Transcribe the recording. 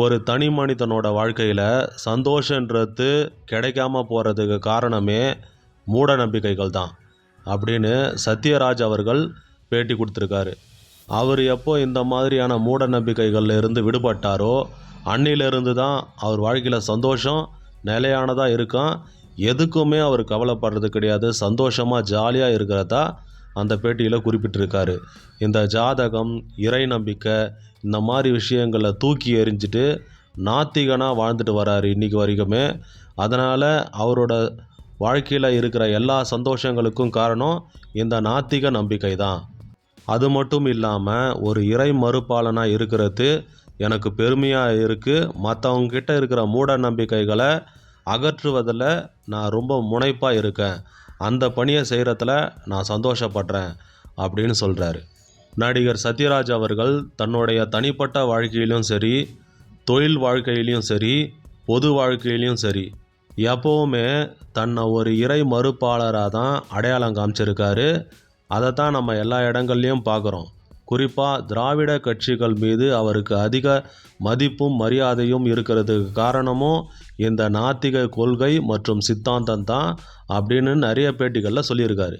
ஒரு தனி மனிதனோட வாழ்க்கையில் சந்தோஷன்றது கிடைக்காம போகிறதுக்கு காரணமே மூட நம்பிக்கைகள் தான் அப்படின்னு சத்யராஜ் அவர்கள் பேட்டி கொடுத்துருக்காரு. அவர் எப்போ இந்த மாதிரியான மூட நம்பிக்கைகளில் இருந்து விடுபட்டாரோ அன்னிலிருந்து தான் அவர் வாழ்க்கையில் சந்தோஷம் நிலையானதாக இருக்கும் எதுக்குமே அவர் கவலைப்படுறது கிடையாது சந்தோஷமாக ஜாலியாக இருக்கிறதா அந்த பேட்டியில் குறிப்பிட்டிருக்காரு. இந்த ஜாதகம் இறை நம்பிக்கை இந்த மாதிரி விஷயங்களை தூக்கி எறிஞ்சிட்டு நாத்திகனாக வாழ்ந்துட்டு வராரு இன்றைக்கி வரைக்குமே. அதனால் அவரோட வாழ்க்கையில் இருக்கிற எல்லா சந்தோஷங்களுக்கும் காரணம் இந்த நாத்திக நம்பிக்கை தான் அது மட்டும் இல்லாமல் ஒரு இறை மறுப்பாளனாக இருக்கிறது எனக்கு பெருமையாக இருக்குது மற்றவங்க கிட்ட இருக்கிற மூட நம்பிக்கைகளை அகற்றுவதில் நான் ரொம்ப முனைப்பாக இருக்கேன். அந்த பணியை செய்கிறதுல நான் சந்தோஷப்படுறேன் அப்படின்னு சொல்கிறாரு நடிகர் சத்யராஜ் அவர்கள் தன்னுடைய தனிப்பட்ட வாழ்க்கையிலும் சரி தொழில் வாழ்க்கையிலையும் சரி பொது வாழ்க்கையிலையும் சரி எப்போவுமே தன்னை ஒரு இறை மறுப்பாளராக தான் அடையாளம் காமிச்சிருக்காரு. அதை தான் நம்ம எல்லா இடங்கள்லையும் பார்க்குறோம் குறிப்பாக திராவிட கட்சிகள் மீது அவருக்கு அதிக மதிப்பும் மரியாதையும் இருக்கிறதுக்கு காரணமும் இந்த நாத்திக கொள்கை மற்றும் சித்தாந்தம் தான் அப்படின்னு நிறைய பேட்டிகளில் சொல்லியிருக்காரு.